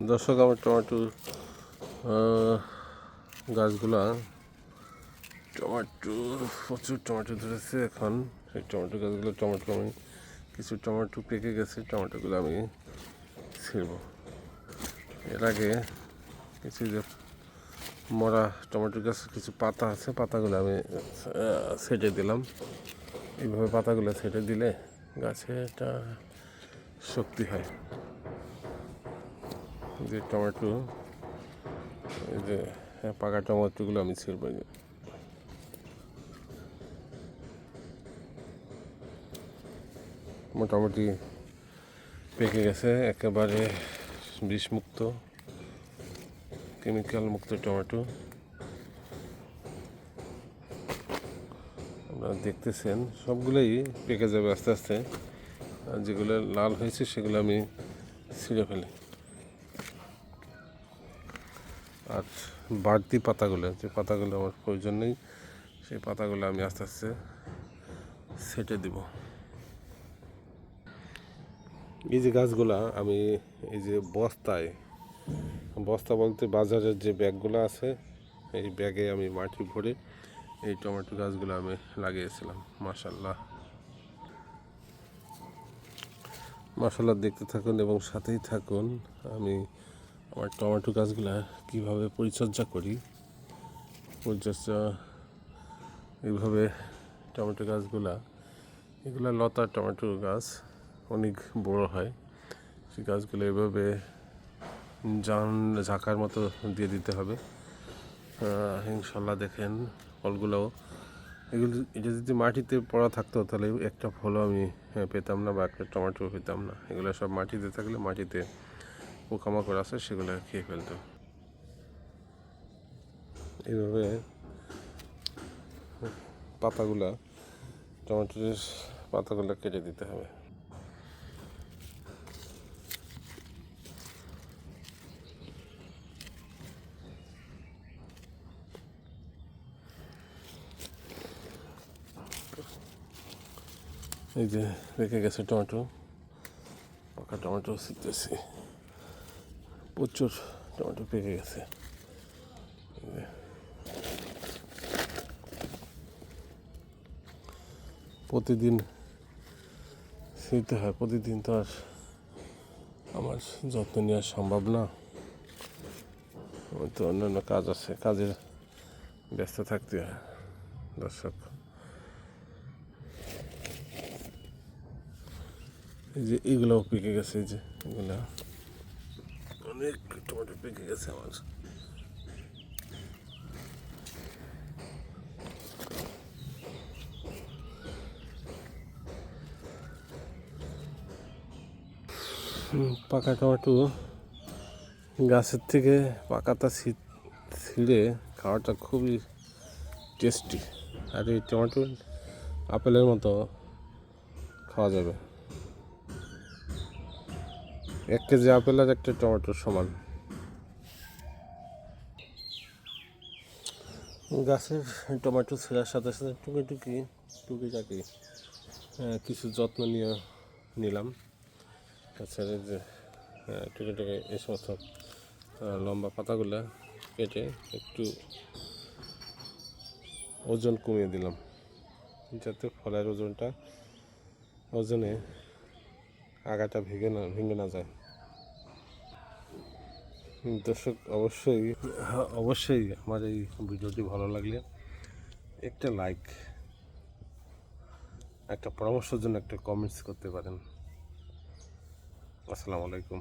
দর্শক, আমার টমেটো গাছগুলা, টমেটো, প্রচুর টমেটো ধরেছে এখন। সেই টমেটো গাছগুলো টমেটো আমি কিছু টমেটো পেকে গেছে, টমেটোগুলো আমি ছিঁড়ব। এর আগে কিছু যে মরা টমেটো গাছ কিছু পাতা আছে, পাতাগুলো আমি ছেটে দিলাম। এইভাবে পাতাগুলো ছেটে দিলে গাছে একটা শক্তি হয়। যে টমেটো, এই যে পাকা টমেটোগুলো আমি যে। মোটামুটি পেকে গেছে, একেবারে বিষমুক্ত, কেমিক্যাল মুক্ত টমেটো। আপনারা দেখতেছেন, সবগুলোই পেকে যাবে আস্তে আস্তে। আর যেগুলো লাল হয়েছে, সেগুলো আমি ছিঁড়ে ফেলি। আর বাড়তি পাতাগুলো, যে পাতাগুলো আমার প্রয়োজন নেই, সেই পাতাগুলো আমি আস্তে আস্তে সেটে দিব। এই যে গাছগুলা, আমি এই যে বস্তায়, বস্তা বলতে বাজারের যে ব্যাগগুলো আছে, এই ব্যাগে আমি মাটি ভরে এই টমেটো গাছগুলো আমি লাগিয়েছিলাম মাসাল্লাহ মশলা দেখতে থাকুন এবং সাথেই থাকুন। আমি আমার টমেটো গাছগুলো কীভাবে পরিচর্যা করি? পরিচর্যা এইভাবে টমেটো গাছগুলা, এগুলো লতা টমেটো গাছ অনেক বড় হয়। সেই গাছগুলো এভাবে জান, ঝাঁকার মতো দিয়ে দিতে হবে। ইনশাল্লাহ দেখেন ফলগুলোও। এগুলো এটা যদি মাটিতে পড়া থাকতো তাহলে একটা ফলও আমি পেতাম না বা একটা টমেটো পেতাম না। এগুলো সব মাটিতে থাকলে মাটিতে পোকামাকড় আছে, সেগুলো খেয়ে ফেলতো। এইভাবে পাতাগুলা, টমেটোর পাতাগুলো কেটে দিতে হবে। এই যে রেখে গেছে টমেটো, পাকা টমেটো শিখতেছি প্রচুর টমেটো পেকে গেছে। প্রতিদিন ছিঁড়তে হয়, প্রতিদিন তো আর আমার যত্ন নেওয়া সম্ভব না। তো অন্যান্য কাজ আছে, কাজের ব্যস্ত থাকতে হয়, দর্শক। এই যে এগুলোও পেকে গেছে, এই যে এগুলা। অনেক টমেটো পেকে গেছে আমার পাকা টমেটো গাছের থেকে পাকাটা ছিঁড়ে খাওয়াটা খুবই টেস্টি আর এই টমেটো, আপেলের মতো খাওয়া যাবে। এক কেজি আপেল আর একটা টমেটোর সমান। গাছের টমেটো ছেঁড়ার সাথে সাথে টুকি টুকি টুকিটাকি আহ, কিছু যত্ন নিয়ে নিলাম। তাছাড়া যে টুকে টুকে এই সমস্ত লম্বা পাতাগুলো কেটে একটু ওজন কমিয়ে দিলাম। যাতে ফলের ওজনটা ওজনে আগাটা ভেঙে না ভেঙে না যায়। দর্শক অবশ্যই হ্যাঁ, অবশ্যই আমার এই ভিডিওটি ভালো লাগলে একটা লাইক একটা পরামর্শের জন্য একটা কমেন্টস করতে পারেন। আসসালামু আলাইকুম।